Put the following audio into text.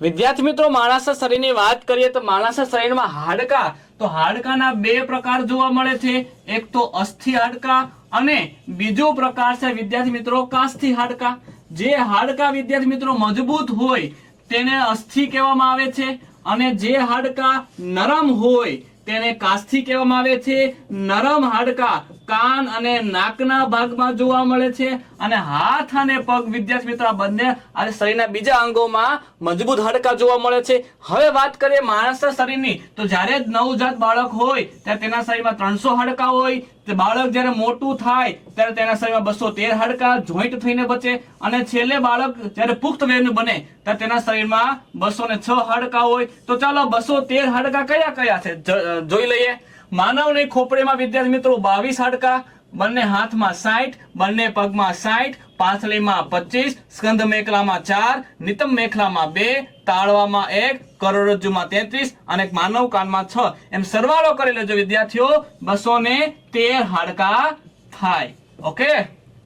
વિદ્યાર્થી મિત્રો, માણસના શરીરની વાત કરીએ તો માણસના શરીરમાં હાડકા. તો હાડકાના બે પ્રકાર જોવા મળે છે. એક તો અસ્થિ હાડકા અને બીજો પ્રકાર છે વિદ્યાર્થી મિત્રો કાસ્થિ હાડકા. જે હાડકા વિદ્યાર્થી મિત્રો મજબૂત હોય તેને અસ્થિ કહેવામાં આવે છે અને જે હાડકા નરમ હોય તેને કાસ્થિ કહેવામાં આવે છે. નરમ હાડકા કાન અને નાકના ભાગમાં જોવા મળે છે અને હાથ અને પગ વિદ્યાર્થી મિત્રો બંને અને શરીરના બીજા અંગોમાં મજબૂત હાડકા જોવા મળે છે. હવે વાત કરીએ માણસના શરીરની. તો જ્યારે નવજાત બાળક હોય, ત્યારે તેના શરીરમાં ત્રણસો હાડકા હોય. બાળક જ્યારે મોટું થાય, ત્યારે તેના શરીરમાં બસો તેર હાડકા જોઈન્ટ થઈને બચે. અને છેલ્લે બાળક જ્યારે પુખ્ત વયનું બને, ત્યારે તેના શરીરમાં બસો ને છ હાડકા હોય. તો ચાલો બસો તેર હાડકા કયા કયા છે? જોઈ લઈએ. માનવની ખોપડીમાં વિદ્યાર્થી મિત્રો બાવીસ હાડકા, બંને હાથમાં સાઠ, બંને પગમાં સાઠ પાછળીમાં પચીસ, સ્કંદ મેખલામાં ચાર, નિતમ મેખલામાં બે, તાળવામાં એક, કરોડરજ્જુમાં તેત્રીસ અને માનવ કાનમાં છ. એમ સરવાળો કરી લેજો વિદ્યાર્થીઓ, બસો ને તેર હાડકા થાય. ઓકે